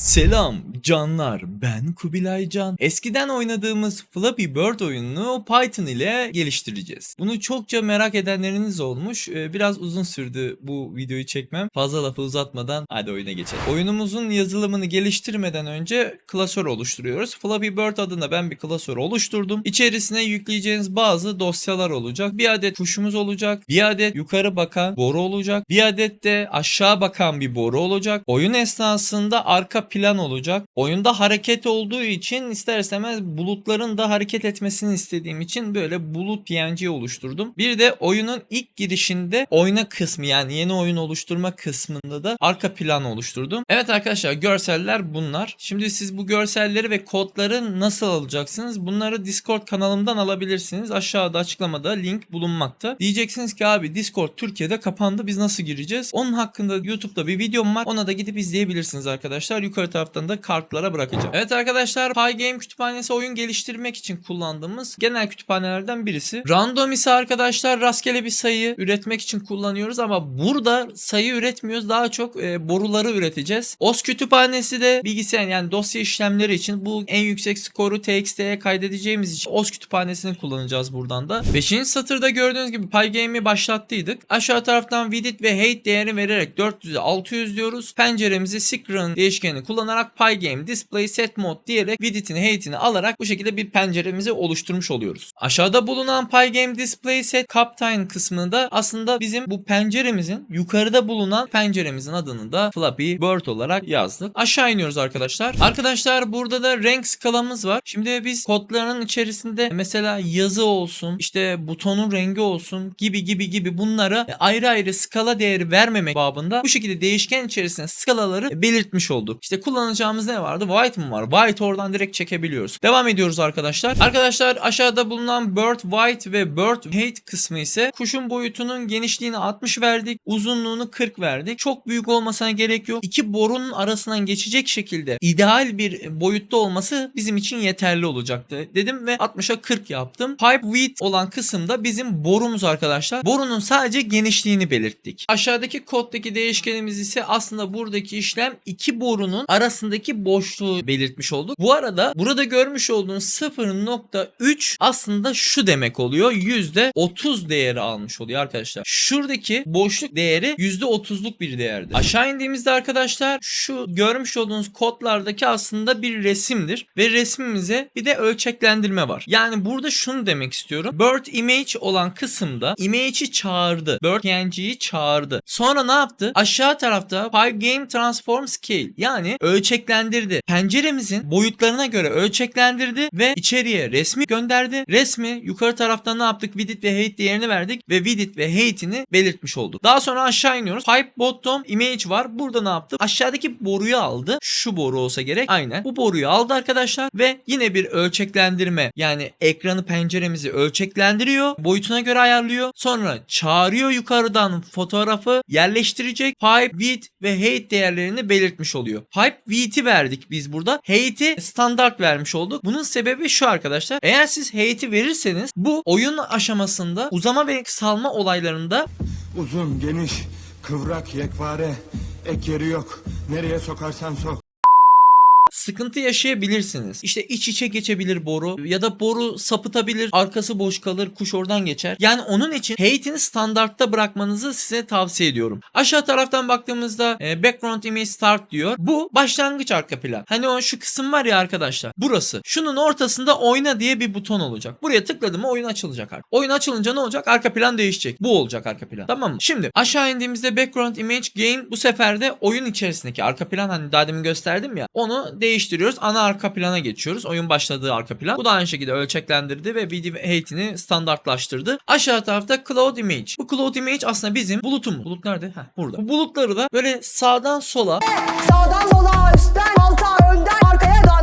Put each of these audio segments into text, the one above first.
Selam canlar ben Kubilay Can. Eskiden oynadığımız Flappy Bird oyununu Python ile geliştireceğiz. Bunu çokça merak edenleriniz olmuş. Ee, Biraz uzun sürdü bu videoyu çekmem. Fazla lafı uzatmadan hadi oyuna geçelim. Oyunumuzun yazılımını geliştirmeden önce klasör oluşturuyoruz. Flappy Bird adına ben bir klasör oluşturdum. İçerisine yükleyeceğiniz bazı dosyalar olacak. Bir adet kuşumuz olacak. Bir adet yukarı bakan boru olacak. Bir adet de aşağı bakan bir boru olacak. Oyun esnasında arka plan olacak. Oyunda hareket olduğu için ister istemez bulutların da hareket etmesini istediğim için böyle bulut PNG oluşturdum. Bir de oyunun ilk girişinde oyna kısmı yani yeni oyun oluşturma kısmında da arka plan oluşturdum. Evet arkadaşlar görseller bunlar. Şimdi siz bu görselleri ve kodları nasıl alacaksınız? Bunları Discord kanalımdan alabilirsiniz. Aşağıda açıklamada link bulunmakta. Diyeceksiniz ki abi Discord Türkiye'de kapandı biz nasıl gireceğiz? Onun hakkında YouTube'da bir videom var. Ona da gidip izleyebilirsiniz arkadaşlar. Yukarı taraftan da kartlara bırakacağım. Evet arkadaşlar Pygame kütüphanesi oyun geliştirmek için kullandığımız genel kütüphanelerden birisi. Random ise arkadaşlar rastgele bir sayı üretmek için kullanıyoruz ama burada sayı üretmiyoruz. Daha çok e, boruları üreteceğiz. OS kütüphanesi de bilgisayar yani dosya işlemleri için bu en yüksek skoru TXT'ye kaydedeceğimiz için OS kütüphanesini kullanacağız buradan da. 5. satırda gördüğünüz gibi Pygame'i başlattıydık. Aşağı taraftan width ve height değeri vererek 400'e 600 diyoruz. Penceremizi screen değişkenini kullanarak Pygame display set mode diyerek width'ini height'ini alarak bu şekilde bir penceremizi oluşturmuş oluyoruz. Aşağıda bulunan Pygame display set captain kısmında aslında bizim bu penceremizin yukarıda bulunan penceremizin adını da Flappy Bird olarak yazdık. Aşağı iniyoruz arkadaşlar. Arkadaşlar burada da renk skalamız var. Şimdi biz kodların içerisinde mesela yazı olsun, işte butonun rengi olsun gibi gibi gibi bunlara ayrı ayrı skala değeri vermemek babında bu şekilde değişken içerisinde skalaları belirtmiş olduk. İşte kullanacağımız ne vardı? White mı var? White oradan direkt çekebiliyoruz. Devam ediyoruz arkadaşlar. Arkadaşlar aşağıda bulunan Bird White ve Bird Height kısmı ise kuşun boyutunun genişliğini 60 verdik. Uzunluğunu 40 verdik. Çok büyük olmasına gerek yok. İki borunun arasından geçecek şekilde ideal bir boyutta olması bizim için yeterli olacaktı dedim ve 60'a 40 yaptım. Pipe width olan kısımda bizim borumuz arkadaşlar. Borunun sadece genişliğini belirttik. Aşağıdaki koddaki değişkenimiz ise aslında buradaki işlem iki borunun arasındaki boşluğu belirtmiş olduk. Bu arada burada görmüş olduğunuz 0.3 aslında şu demek oluyor. %30 değeri almış oluyor arkadaşlar. Şuradaki boşluk değeri %30'luk bir değerdir. Aşağı indiğimizde arkadaşlar şu görmüş olduğunuz kodlardaki aslında bir resimdir ve resmimize bir de ölçeklendirme var. Yani burada şunu demek istiyorum. Bird image olan kısımda image'i çağırdı. Bird PNG'yi çağırdı. Sonra ne yaptı? Aşağı tarafta Pygame Transform Scale yani ölçeklendirdi. Penceremizin boyutlarına göre ölçeklendirdi ve içeriye resmi gönderdi. Resmi yukarı taraftan ne yaptık? Width ve height değerini verdik ve width ve height'ini belirtmiş olduk. Daha sonra aşağı iniyoruz. Pipe bottom image var. Burada ne yaptı? Aşağıdaki boruyu aldı. Şu boru olsa gerek. Aynen. Bu boruyu aldı arkadaşlar ve yine bir ölçeklendirme yani ekranı penceremizi ölçeklendiriyor. Boyutuna göre ayarlıyor. Sonra çağırıyor yukarıdan fotoğrafı yerleştirecek. Pipe width ve height değerlerini belirtmiş oluyor. Pipe width'i verdik biz burada. Height'i standart vermiş olduk. Bunun sebebi şu arkadaşlar. Eğer siz height'i verirseniz bu oyun aşamasında uzama ve kısalma olaylarında Uzun, geniş, kıvrak, yekpare, ek yeri yok. Nereye sokarsan sok. Sıkıntı yaşayabilirsiniz. İşte iç içe geçebilir boru ya da boru sapıtabilir, arkası boş kalır, kuş oradan geçer. Yani onun için height'ini standartta bırakmanızı size tavsiye ediyorum. Aşağı taraftan baktığımızda e, background image start diyor. Bu başlangıç arka plan. Hani o şu kısım var ya arkadaşlar. Burası. Şunun ortasında oyna diye bir buton olacak. Buraya tıkladım mı oyun açılacak artık. Oyun açılınca ne olacak? Arka plan değişecek. Bu olacak arka plan. Tamam mı? Şimdi aşağı indiğimizde background image game bu sefer de oyun içerisindeki arka plan hani daha demin gösterdim ya. Onu değiştiriyoruz. Ana arka plana geçiyoruz. Oyun başladığı arka plan. Bu da aynı şekilde ölçeklendirdi ve video height'ini standartlaştırdı. Aşağı tarafta cloud image. Bu cloud image aslında bizim bulutumuz. Bulut nerede? Heh, burada. Bu bulutları da böyle sağdan sola Sağdan sola, üstten alta, önden arkaya kanat.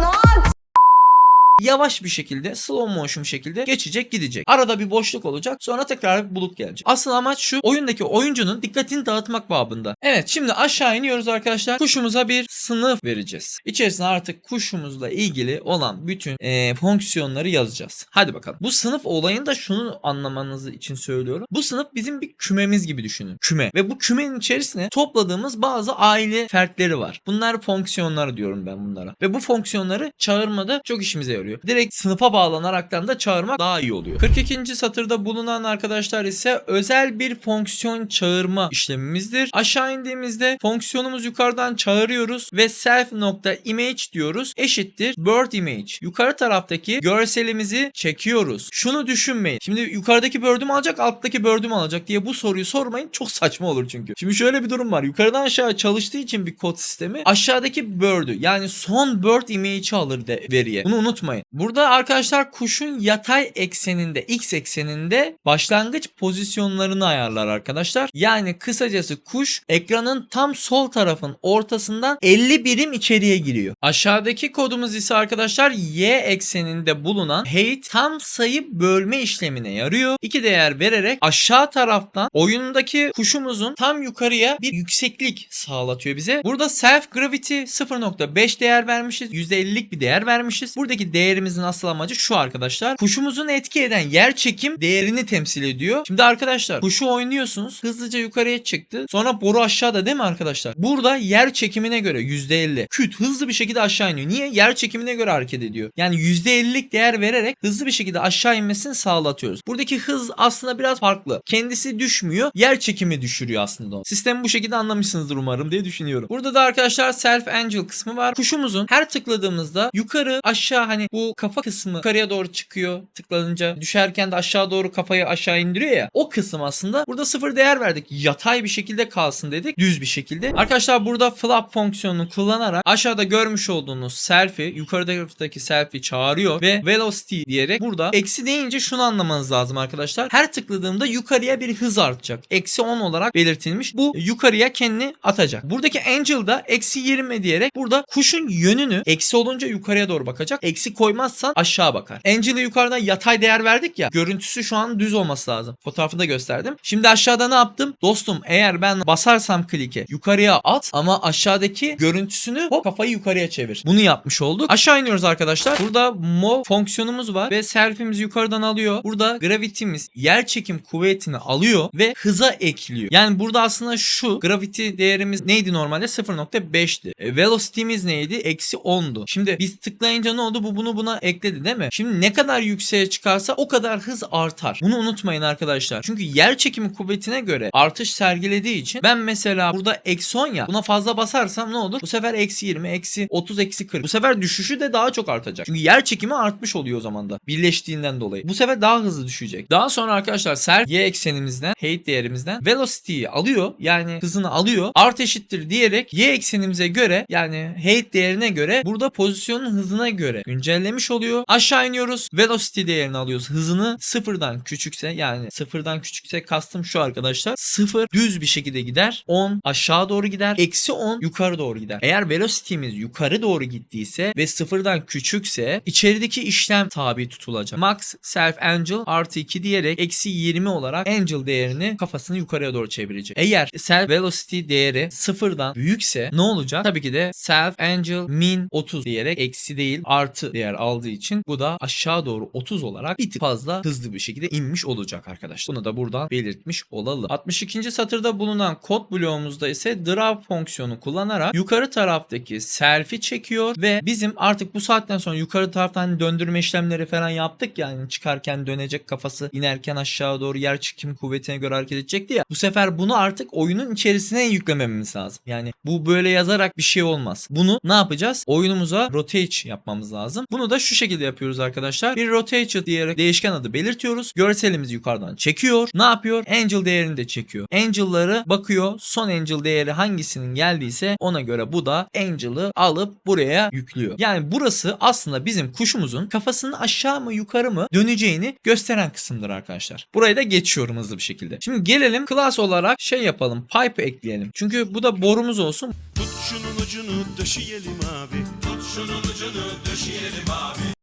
Yavaş bir şekilde slow motion şekilde geçecek gidecek. Arada bir boşluk olacak sonra tekrar bir bulut gelecek. Asıl amaç şu oyundaki oyuncunun dikkatini dağıtmak babında. Evet şimdi aşağı iniyoruz arkadaşlar. Kuşumuza bir sınıf vereceğiz. İçerisine artık kuşumuzla ilgili olan bütün eee, fonksiyonları yazacağız. Hadi bakalım. Bu sınıf olayını da şunu anlamanız için söylüyorum. Bu sınıf bizim bir kümemiz gibi düşünün. Küme. Ve bu kümenin içerisine topladığımız bazı aile fertleri var. Bunlar fonksiyonları diyorum ben bunlara. Ve bu fonksiyonları çağırmada çok işimize yarıyor. Direkt sınıfa bağlanaraktan da çağırmak daha iyi oluyor. 42. satırda bulunan arkadaşlar ise özel bir fonksiyon çağırma işlemimizdir. Aşağı indiğimizde fonksiyonumuz yukarıdan çağırıyoruz ve self.image diyoruz. Eşittir bird image. Yukarı taraftaki görselimizi çekiyoruz. Şunu düşünmeyin. Şimdi yukarıdaki bird'ü mü alacak alttaki bird'ü mü alacak diye bu soruyu sormayın. Çok saçma olur çünkü. Şimdi şöyle bir durum var. Yukarıdan aşağı çalıştığı için bir kod sistemi aşağıdaki bird'ü yani son bird image'i alır de veriye. Bunu unutmayın. Burada arkadaşlar kuşun yatay ekseninde x ekseninde başlangıç pozisyonlarını ayarlar arkadaşlar. Yani kısacası kuş ekranın tam sol tarafın ortasından 50 birim içeriye giriyor. Aşağıdaki kodumuz ise arkadaşlar y ekseninde bulunan height tam sayı bölme işlemine yarıyor. İki değer vererek aşağı taraftan oyundaki kuşumuzun tam yukarıya bir yükseklik sağlatıyor bize. Burada self gravity 0.5 değer vermişiz. %50'lik bir değer vermişiz. Buradaki değerimizin asıl amacı şu arkadaşlar. Kuşumuzun etki eden yer çekim değerini temsil ediyor. Şimdi arkadaşlar kuşu oynuyorsunuz. Hızlıca yukarıya çıktı. Sonra boru aşağıda değil mi arkadaşlar? Burada yer çekimine göre %50. Küt hızlı bir şekilde aşağı iniyor. Niye? Yer çekimine göre hareket ediyor. Yani %50'lik değer vererek hızlı bir şekilde aşağı inmesini sağlatıyoruz. Buradaki hız aslında biraz farklı. Kendisi düşmüyor. Yer çekimi düşürüyor aslında. Sistemi bu şekilde anlamışsınızdır umarım diye düşünüyorum. Burada da arkadaşlar self angel kısmı var. Kuşumuzun her tıkladığımızda yukarı aşağı hani bu kafa kısmı yukarıya doğru çıkıyor tıklanınca. Düşerken de aşağı doğru kafayı aşağı indiriyor ya. O kısım aslında burada sıfır değer verdik. Yatay bir şekilde kalsın dedik. Düz bir şekilde. Arkadaşlar burada flap fonksiyonunu kullanarak aşağıda görmüş olduğunuz selfie yukarıdaki selfie çağırıyor ve velocity diyerek burada eksi deyince şunu anlamanız lazım arkadaşlar. Her tıkladığımda yukarıya bir hız artacak. Eksi 10 olarak belirtilmiş. Bu yukarıya kendini atacak. Buradaki angel da eksi 20 diyerek burada kuşun yönünü eksi olunca yukarıya doğru bakacak. Eksi koymazsan aşağı bakar. Angel'ı yukarıdan yatay değer verdik ya. Görüntüsü şu an düz olması lazım. Fotoğrafını da gösterdim. Şimdi aşağıda ne yaptım? Dostum eğer ben basarsam klike yukarıya at ama aşağıdaki görüntüsünü hop kafayı yukarıya çevir. Bunu yapmış olduk. Aşağı iniyoruz arkadaşlar. Burada move fonksiyonumuz var ve selfie'mizi yukarıdan alıyor. Burada gravity'miz yer çekim kuvvetini alıyor ve hıza ekliyor. Yani burada aslında şu gravity değerimiz neydi normalde? 0.5'ti. E, velocity'miz neydi? Eksi 10'du. Şimdi biz tıklayınca ne oldu? Bu bunu buna ekledi değil mi? Şimdi ne kadar yükseğe çıkarsa o kadar hız artar. Bunu unutmayın arkadaşlar. Çünkü yer çekimi kuvvetine göre artış sergilediği için ben mesela burada eksi 10 ya buna fazla basarsam ne olur? Bu sefer eksi 20, eksi 30, eksi 40. Bu sefer düşüşü de daha çok artacak. Çünkü yer çekimi artmış oluyor o zaman da. Birleştiğinden dolayı. Bu sefer daha hızlı düşecek. Daha sonra arkadaşlar ser y eksenimizden, height değerimizden velocity'yi alıyor. Yani hızını alıyor. Art eşittir diyerek y eksenimize göre yani height değerine göre burada pozisyonun hızına göre güncellemiş oluyor. Aşağı iniyoruz. Velocity değerini alıyoruz. Hızını sıfırdan küçükse yani sıfırdan küçükse kastım şu arkadaşlar. Sıfır düz bir şekilde gider. 10 aşağı doğru gider. Eksi 10 yukarı doğru gider. Eğer velocity'miz yukarı doğru gittiyse ve sıfırdan küçükse içerideki işlem tabi tutulacak. Max self angel artı 2 diyerek eksi 20 olarak angel değerini kafasını yukarıya doğru çevirecek. Eğer self velocity değeri sıfırdan büyükse ne olacak? Tabii ki de self angel min 30 diyerek eksi değil artı değer aldığı için bu da aşağı doğru 30 olarak bir tık fazla hızlı bir şekilde inmiş olacak arkadaşlar. Bunu da buradan belirtmiş olalım. 62. satırda bulunan kod bloğumuzda ise draw fonksiyonu kullanarak yukarı taraftaki selfie çekiyor ve bizim artık bu saatten sonra yukarı taraftan döndürme işlemleri falan yaptık yani çıkarken dönecek kafası inerken aşağı doğru yer çekim kuvvetine göre hareket edecekti ya. Bu sefer bunu artık oyunun içerisine yüklememiz lazım. Yani bu böyle yazarak bir şey olmaz. Bunu ne yapacağız? Oyunumuza rotate yapmamız lazım. Bunu da şu şekilde yapıyoruz arkadaşlar. Bir rotate diyerek değişken adı belirtiyoruz. Görselimizi yukarıdan çekiyor. Ne yapıyor? Angel değerini de çekiyor. Angel'ları bakıyor. Son angel değeri hangisinin geldiyse ona göre bu da angel'ı alıp buraya yüklüyor. Yani burası aslında bizim kuşumuzun kafasının aşağı mı yukarı mı döneceğini gösteren kısımdır arkadaşlar. Burayı da geçiyorum hızlı bir şekilde. Şimdi gelelim class olarak şey yapalım. Pipe ekleyelim. Çünkü bu da borumuz olsun. Tut şunun ucunu döşeyelim abi. Tut şunun ucunu döşeyelim abi.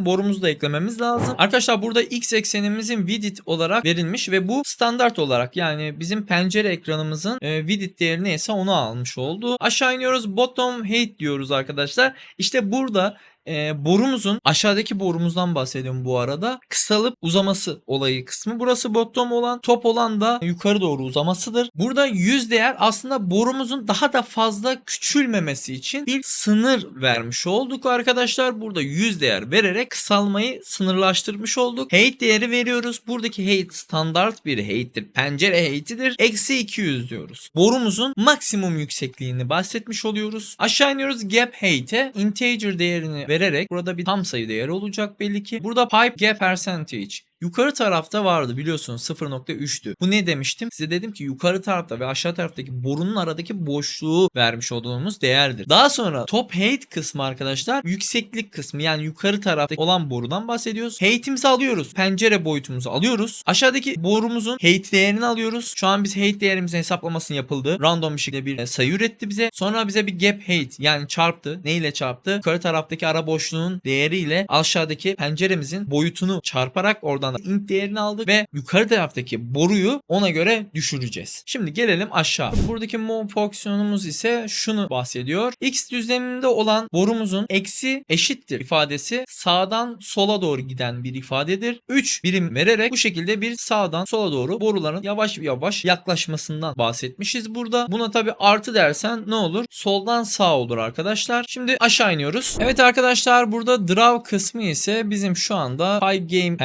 borumuzu da eklememiz lazım. Arkadaşlar burada x eksenimizin width olarak verilmiş ve bu standart olarak yani bizim pencere ekranımızın e, width değeri neyse onu almış oldu. Aşağı iniyoruz bottom height diyoruz arkadaşlar. İşte burada e, borumuzun aşağıdaki borumuzdan bahsediyorum bu arada. Kısalıp uzaması olayı kısmı. Burası bottom olan top olan da yukarı doğru uzamasıdır. Burada 100 değer aslında borumuzun daha da fazla küçülmemesi için bir sınır vermiş olduk arkadaşlar. Burada 100 değer vererek kısalmayı sınırlaştırmış olduk. Height değeri veriyoruz. Buradaki height standart bir height'tir. Pencere height'idir. Eksi 200 diyoruz. Borumuzun maksimum yüksekliğini bahsetmiş oluyoruz. Aşağı iniyoruz gap height'e. Integer değerini vererek burada bir tam sayı değeri olacak belli ki. Burada pipe gap percentage Yukarı tarafta vardı biliyorsunuz 0.3'tü. Bu ne demiştim? Size dedim ki yukarı tarafta ve aşağı taraftaki borunun aradaki boşluğu vermiş olduğumuz değerdir. Daha sonra top height kısmı arkadaşlar yükseklik kısmı yani yukarı tarafta olan borudan bahsediyoruz. Height'imizi alıyoruz. Pencere boyutumuzu alıyoruz. Aşağıdaki borumuzun height değerini alıyoruz. Şu an biz height değerimizin hesaplamasını yapıldı. Random bir şekilde bir sayı üretti bize. Sonra bize bir gap height yani çarptı. Ne ile çarptı? Yukarı taraftaki ara boşluğun değeriyle aşağıdaki penceremizin boyutunu çarparak oradan da int değerini aldık ve yukarı taraftaki boruyu ona göre düşüreceğiz. Şimdi gelelim aşağı. Buradaki move fonksiyonumuz ise şunu bahsediyor. X düzleminde olan borumuzun eksi eşittir ifadesi sağdan sola doğru giden bir ifadedir. 3 birim vererek bu şekilde bir sağdan sola doğru boruların yavaş yavaş yaklaşmasından bahsetmişiz burada. Buna tabi artı dersen ne olur? Soldan sağ olur arkadaşlar. Şimdi aşağı iniyoruz. Evet arkadaşlar burada draw kısmı ise bizim şu anda PyGame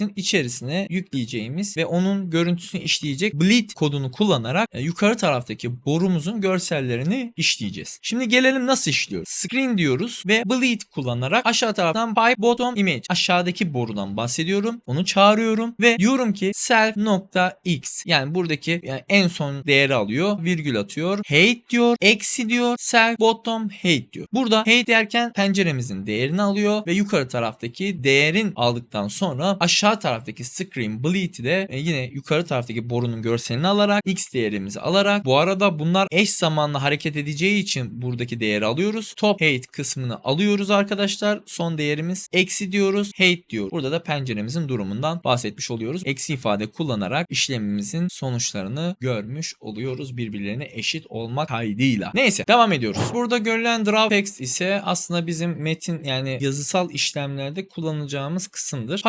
penceremizin içerisine yükleyeceğimiz ve onun görüntüsünü işleyecek bleed kodunu kullanarak e, yukarı taraftaki borumuzun görsellerini işleyeceğiz. Şimdi gelelim nasıl işliyoruz? Screen diyoruz ve bleed kullanarak aşağı taraftan pipe bottom image aşağıdaki borudan bahsediyorum. Onu çağırıyorum ve diyorum ki self nokta x yani buradaki yani en son değeri alıyor virgül atıyor. Height diyor eksi diyor self bottom height diyor. Burada height derken penceremizin değerini alıyor ve yukarı taraftaki değerin aldıktan sonra aşağı taraftaki screen bleed'i de e, yine yukarı taraftaki borunun görselini alarak x değerimizi alarak bu arada bunlar eş zamanlı hareket edeceği için buradaki değeri alıyoruz. Top height kısmını alıyoruz arkadaşlar. Son değerimiz eksi diyoruz. Height diyor. Burada da penceremizin durumundan bahsetmiş oluyoruz. Eksi ifade kullanarak işlemimizin sonuçlarını görmüş oluyoruz. Birbirlerine eşit olmak kaydıyla. Neyse devam ediyoruz. Burada görülen draw text ise aslında bizim metin yani yazısal işlemlerde kullanacağımız kısımdır.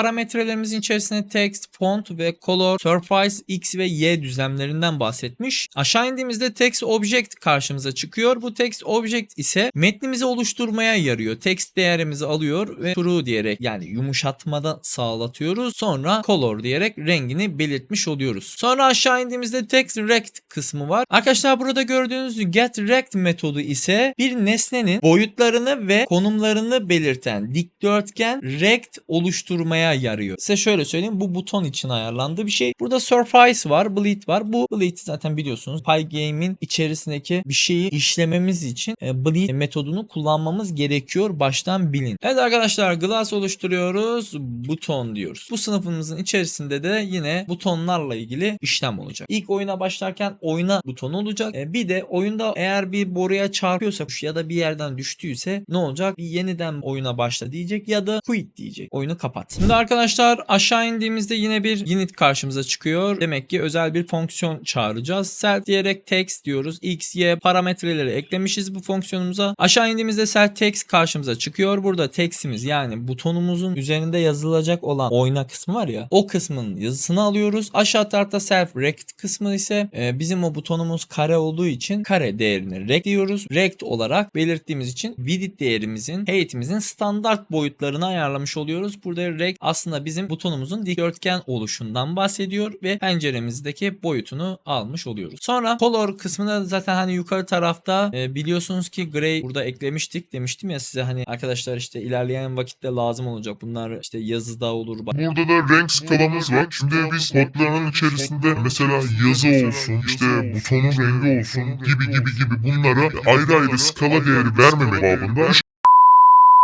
Parametrelerimizin içerisinde text, font ve color, surface, x ve y düzlemlerinden bahsetmiş. Aşağı indiğimizde text object karşımıza çıkıyor. Bu text object ise metnimizi oluşturmaya yarıyor. Text değerimizi alıyor ve true diyerek yani yumuşatmada sağlatıyoruz. Sonra color diyerek rengini belirtmiş oluyoruz. Sonra aşağı indiğimizde text rect kısmı var. Arkadaşlar burada gördüğünüz get rect metodu ise bir nesnenin boyutlarını ve konumlarını belirten dikdörtgen rect oluşturmaya yarıyor. Size şöyle söyleyeyim bu buton için ayarlandığı bir şey. Burada surface var, bleed var. Bu bleed zaten biliyorsunuz Pygame'in içerisindeki bir şeyi işlememiz için e, bleed metodunu kullanmamız gerekiyor. Baştan bilin. Evet arkadaşlar glass oluşturuyoruz. Buton diyoruz. Bu sınıfımızın içerisinde de yine butonlarla ilgili işlem olacak. İlk oyuna başlarken oyna butonu olacak. E, bir de oyunda eğer bir boruya çarpıyorsa ya da bir yerden düştüyse ne olacak? Bir yeniden oyuna başla diyecek ya da quit diyecek. Oyunu kapat. Şimdi arkadaşlar aşağı indiğimizde yine bir unit karşımıza çıkıyor. Demek ki özel bir fonksiyon çağıracağız. Self diyerek text diyoruz. X, Y parametreleri eklemişiz bu fonksiyonumuza. Aşağı indiğimizde self text karşımıza çıkıyor. Burada textimiz yani butonumuzun üzerinde yazılacak olan oyna kısmı var ya o kısmın yazısını alıyoruz. Aşağı tarafta self rect kısmı ise e, bizim o butonumuz kare olduğu için kare değerini rect diyoruz. Rect olarak belirttiğimiz için width değerimizin heightimizin standart boyutlarını ayarlamış oluyoruz. Burada rect aslında bizim butonumuzun dikdörtgen oluşundan bahsediyor ve penceremizdeki boyutunu almış oluyoruz. Sonra color kısmında zaten hani yukarı tarafta e, biliyorsunuz ki gray burada eklemiştik demiştim ya size hani arkadaşlar işte ilerleyen vakitte lazım olacak. Bunlar işte yazıda olur. Burada da renk skalamız var. Şimdi biz kodlarının içerisinde mesela yazı olsun, işte butonun rengi olsun gibi gibi gibi bunlara ayrı ayrı skala değeri vermemek babında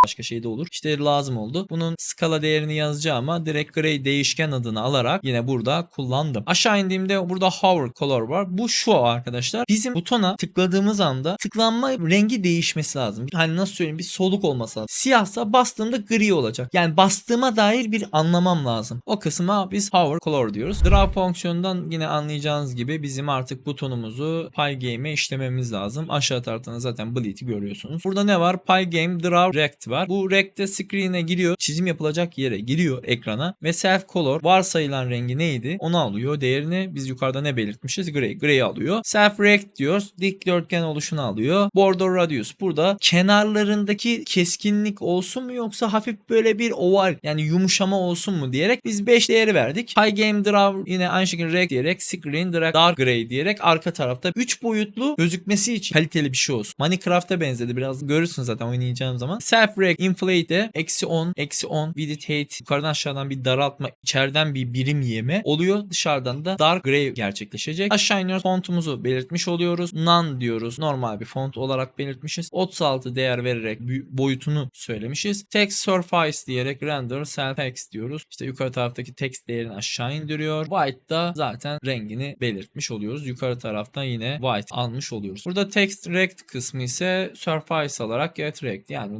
başka şey de olur. İşte lazım oldu. Bunun skala değerini yazacağıma direkt gray değişken adını alarak yine burada kullandım. Aşağı indiğimde burada hover color var. Bu şu arkadaşlar. Bizim butona tıkladığımız anda tıklanma rengi değişmesi lazım. Hani nasıl söyleyeyim bir soluk olması lazım. Siyahsa bastığımda gri olacak. Yani bastığıma dair bir anlamam lazım. O kısma biz hover color diyoruz. Draw fonksiyonundan yine anlayacağınız gibi bizim artık butonumuzu PyGame'e işlememiz lazım. Aşağı taraftan zaten bleed'i görüyorsunuz. Burada ne var? PyGame Draw Rect var. Bu Rect'te screen'e giriyor. Çizim yapılacak yere giriyor ekrana ve self color varsayılan rengi neydi? Onu alıyor. Değerini biz yukarıda ne belirtmişiz? Gray. Gray'i alıyor. Self rect diyoruz. Dikdörtgen oluşunu alıyor. Border radius. Burada kenarlarındaki keskinlik olsun mu yoksa hafif böyle bir oval yani yumuşama olsun mu diyerek biz 5 değeri verdik. PyGame Draw yine aynı şekilde rect diyerek screen direct dark gray diyerek arka tarafta 3 boyutlu gözükmesi için kaliteli bir şey olsun. Minecraft'a benzedi biraz görürsün zaten oynayacağım zaman. Self rect inflate de eksi 10 eksi 10 width height yukarıdan aşağıdan bir daraltma içeriden bir birim yeme oluyor. Dışarıdan da dark gray gerçekleşecek. Aşağı iniyoruz fontumuzu belirtmiş oluyoruz. None diyoruz. Normal bir font olarak belirtmişiz. 36 değer vererek boyutunu söylemişiz. Text surface diyerek render self text diyoruz. İşte yukarı taraftaki text değerini aşağı indiriyor. White da zaten rengini belirtmiş oluyoruz. Yukarı taraftan yine white almış oluyoruz. Burada text rect kısmı ise surface alarak get rect yani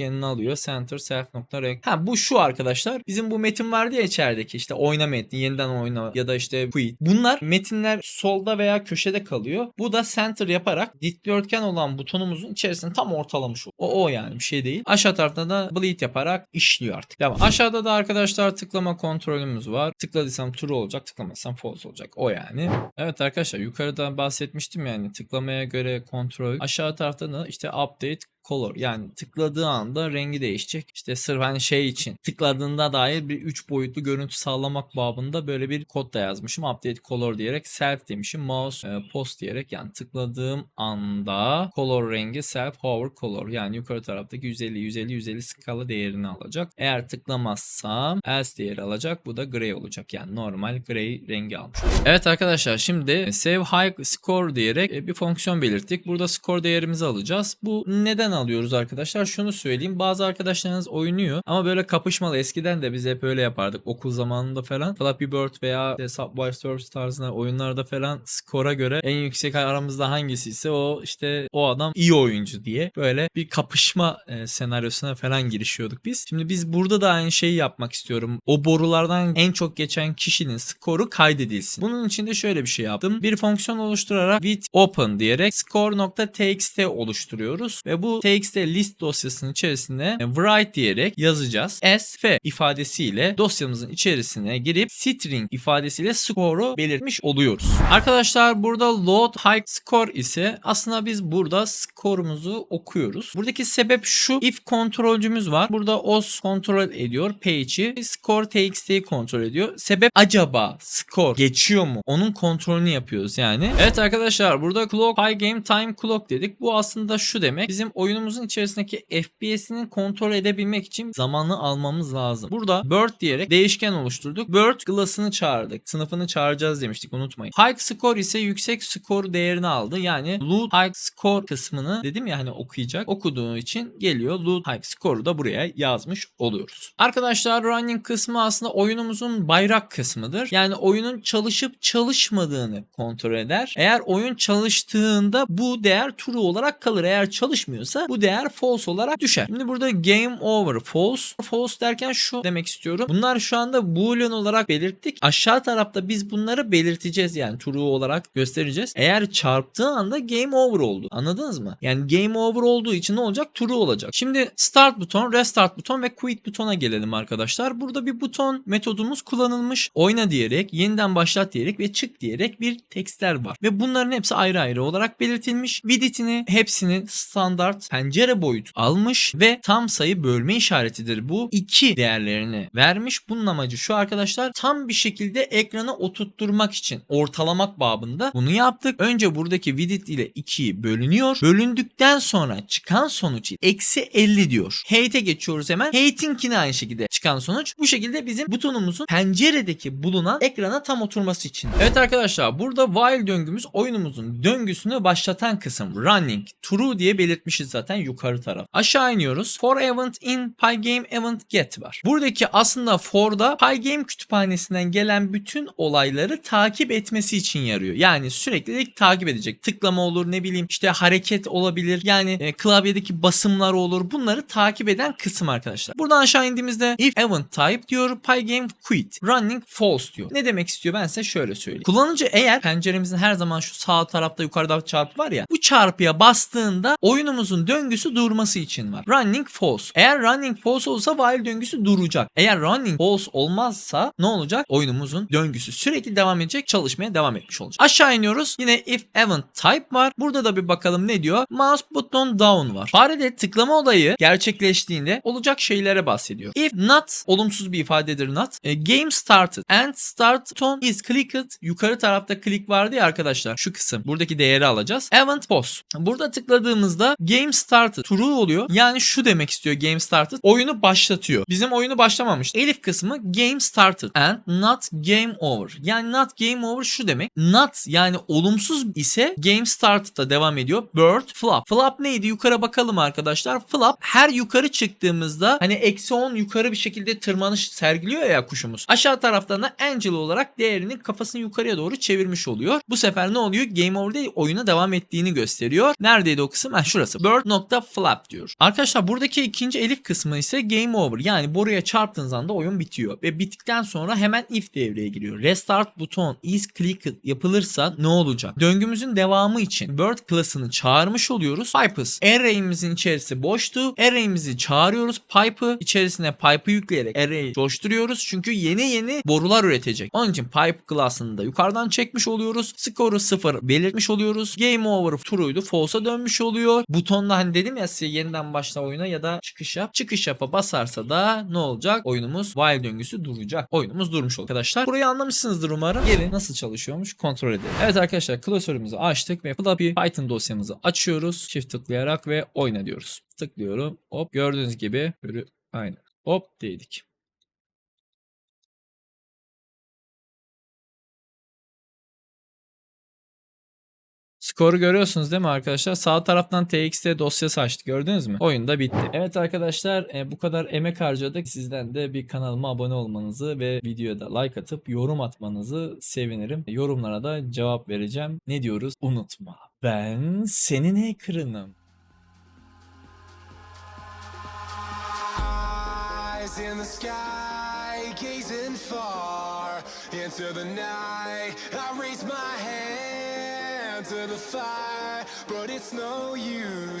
dikdörtgenini alıyor. Center self nokta rect. Ha bu şu arkadaşlar. Bizim bu metin vardı ya içerideki işte oyna metni yeniden oyna ya da işte quit. Bunlar metinler solda veya köşede kalıyor. Bu da center yaparak dikdörtgen olan butonumuzun içerisini tam ortalamış oluyor. O, o yani bir şey değil. Aşağı tarafta da bleed yaparak işliyor artık. Devam. Aşağıda da arkadaşlar tıklama kontrolümüz var. Tıkladıysam true olacak, tıklamazsam false olacak. O yani. Evet arkadaşlar yukarıda bahsetmiştim yani tıklamaya göre kontrol. Aşağı tarafta da işte update color yani tıkladığı anda rengi değişecek. İşte sırf hani şey için tıkladığında dair bir 3 boyutlu görüntü sağlamak babında böyle bir kod da yazmışım. Update color diyerek self demişim. Mouse e, post diyerek yani tıkladığım anda color rengi self hover color yani yukarı taraftaki 150 150 150 skala değerini alacak. Eğer tıklamazsam else değeri alacak. Bu da gray olacak. Yani normal gray rengi almış. Evet arkadaşlar şimdi save high score diyerek e, bir fonksiyon belirttik. Burada score değerimizi alacağız. Bu neden alıyoruz arkadaşlar? Şunu söyleyeyim. Bazı arkadaşlarınız oynuyor ama böyle kapışmalı. Eskiden de biz hep öyle yapardık. Okul zamanında falan. Flappy Bird veya işte Subway Surfers tarzında oyunlarda falan skora göre en yüksek aramızda hangisi ise o işte o adam iyi oyuncu diye böyle bir kapışma e, senaryosuna falan girişiyorduk biz. Şimdi biz burada da aynı şeyi yapmak istiyorum. O borulardan en çok geçen kişinin skoru kaydedilsin. Bunun için de şöyle bir şey yaptım. Bir fonksiyon oluşturarak with open diyerek score.txt oluşturuyoruz ve bu txt list dosyasının içerisine e, write diyerek yazacağız. s f ifadesiyle dosyamızın içerisine girip string ifadesiyle skoru belirtmiş oluyoruz. Arkadaşlar burada load high score ise aslında biz burada skorumuzu okuyoruz. Buradaki sebep şu if kontrolcümüz var. Burada os kontrol ediyor page'i. Score txt'yi kontrol ediyor. Sebep acaba skor geçiyor mu? Onun kontrolünü yapıyoruz yani. Evet arkadaşlar burada clock high game time clock dedik. Bu aslında şu demek. Bizim oyunumuzun içerisindeki FPS'ini kontrol edebilmek için zamanı almamız lazım. Burada bird diyerek değişken oluşturduk. Bird class'ını çağırdık. Sınıfını çağıracağız demiştik unutmayın. High score ise yüksek skor değerini aldı. Yani loot high score kısmını dedim ya hani okuyacak. Okuduğu için geliyor. Loot high score'u da buraya yazmış oluyoruz. Arkadaşlar running kısmı aslında oyunumuzun bayrak kısmıdır. Yani oyunun çalışıp çalışmadığını kontrol eder. Eğer oyun çalıştığında bu değer true olarak kalır. Eğer çalışmıyorsa bu değer false olarak düşer. Şimdi burada game over false. False derken şu demek istiyorum. Bunlar şu anda boolean olarak belirttik. Aşağı tarafta biz bunları belirteceğiz yani true olarak göstereceğiz. Eğer çarptığı anda game over oldu. Anladınız mı? Yani game over olduğu için ne olacak? True olacak. Şimdi start buton, restart buton ve quit butona gelelim arkadaşlar. Burada bir buton metodumuz kullanılmış. Oyna diyerek, yeniden başlat diyerek ve çık diyerek bir tekstler var. Ve bunların hepsi ayrı ayrı olarak belirtilmiş. Width'ini hepsini standart pencere boyutu almış ve tam sayı bölme işaretidir bu. iki değerlerini vermiş. Bunun amacı şu arkadaşlar tam bir şekilde ekrana oturtturmak için ortalamak babında bunu yaptık. Önce buradaki width ile 2'yi bölünüyor. Bölündükten sonra çıkan sonuç eksi 50 diyor. Hate'e geçiyoruz hemen. Hate'inkine aynı şekilde çıkan sonuç. Bu şekilde bizim butonumuzun penceredeki bulunan ekrana tam oturması için. Evet arkadaşlar burada while döngümüz oyunumuzun döngüsünü başlatan kısım running true diye belirtmişiz zaten zaten yukarı taraf. Aşağı iniyoruz. For event in Pygame event get var. Buradaki aslında for'da Pygame kütüphanesinden gelen bütün olayları takip etmesi için yarıyor. Yani sürekli takip edecek. Tıklama olur ne bileyim işte hareket olabilir. Yani e, klavyedeki basımlar olur. Bunları takip eden kısım arkadaşlar. Buradan aşağı indiğimizde if event type diyor Pygame quit running false diyor. Ne demek istiyor ben size şöyle söyleyeyim. Kullanıcı eğer penceremizin her zaman şu sağ tarafta yukarıda çarpı var ya bu çarpıya bastığında oyunumuzun döngüsü durması için var. Running false. Eğer running false olsa while döngüsü duracak. Eğer running false olmazsa ne olacak? Oyunumuzun döngüsü sürekli devam edecek, çalışmaya devam etmiş olacak. Aşağı iniyoruz. Yine if event type var. Burada da bir bakalım ne diyor? Mouse button down var. Farede tıklama olayı gerçekleştiğinde olacak şeylere bahsediyor. If not olumsuz bir ifadedir not. E, game started and start button is clicked. Yukarı tarafta click vardı ya arkadaşlar. Şu kısım. Buradaki değeri alacağız. Event pause. Burada tıkladığımızda game started true oluyor. Yani şu demek istiyor game started. Oyunu başlatıyor. Bizim oyunu başlamamış. Elif kısmı game started and not game over. Yani not game over şu demek. Not yani olumsuz ise game started'da devam ediyor. Bird flap. Flap neydi? Yukarı bakalım arkadaşlar. Flap her yukarı çıktığımızda hani eksi 10 yukarı bir şekilde tırmanış sergiliyor ya kuşumuz. Aşağı taraftan da angel olarak değerini kafasını yukarıya doğru çevirmiş oluyor. Bu sefer ne oluyor? Game over değil oyuna devam ettiğini gösteriyor. Neredeydi o kısım? Ha şurası. Bird.flap diyor. Arkadaşlar buradaki ikinci elif kısmı ise game over. Yani buraya çarptığınız anda oyun bitiyor. Ve bittikten sonra hemen if devreye giriyor. Restart buton is clicked yapılırsa ne olacak? Döngümüzün devamı için bird class'ını çağırmış oluyoruz. Pipes array'imizin içerisi boştu. Array'imizi çağırıyoruz. Pipe'ı içerisine pipe'ı yükleyerek array'i coşturuyoruz. Çünkü yeni yeni borular üretecek. Onun için pipe class'ını da yukarıdan çekmiş oluyoruz. Skoru 0 belirtmiş oluyoruz. Game over true'ydu. False'a dönmüş oluyor. Butonda hani dedim ya size yeniden başla oyuna ya da çıkış yap. Çıkış yapa basarsa da ne olacak? Oyunumuz while döngüsü duracak. Oyunumuz durmuş oldu arkadaşlar. Burayı anlamışsınızdır umarım. Gelin nasıl çalışıyormuş kontrol edelim. Evet arkadaşlar klasörümüzü açtık ve Flappy Python dosyamızı açıyoruz. Çift tıklayarak ve oyna diyoruz. Tıklıyorum. Hop gördüğünüz gibi aynen. Hop değdik. Skoru görüyorsunuz değil mi arkadaşlar? Sağ taraftan TXT dosyası açtı. Gördünüz mü? Oyun da bitti. Evet arkadaşlar e, bu kadar emek harcadık. Sizden de bir kanalıma abone olmanızı ve videoya da like atıp yorum atmanızı sevinirim. Yorumlara da cevap vereceğim. Ne diyoruz? Unutma. Ben senin hacker'ınım. İn the sky, gazing far into the night. The fire, but it's no use.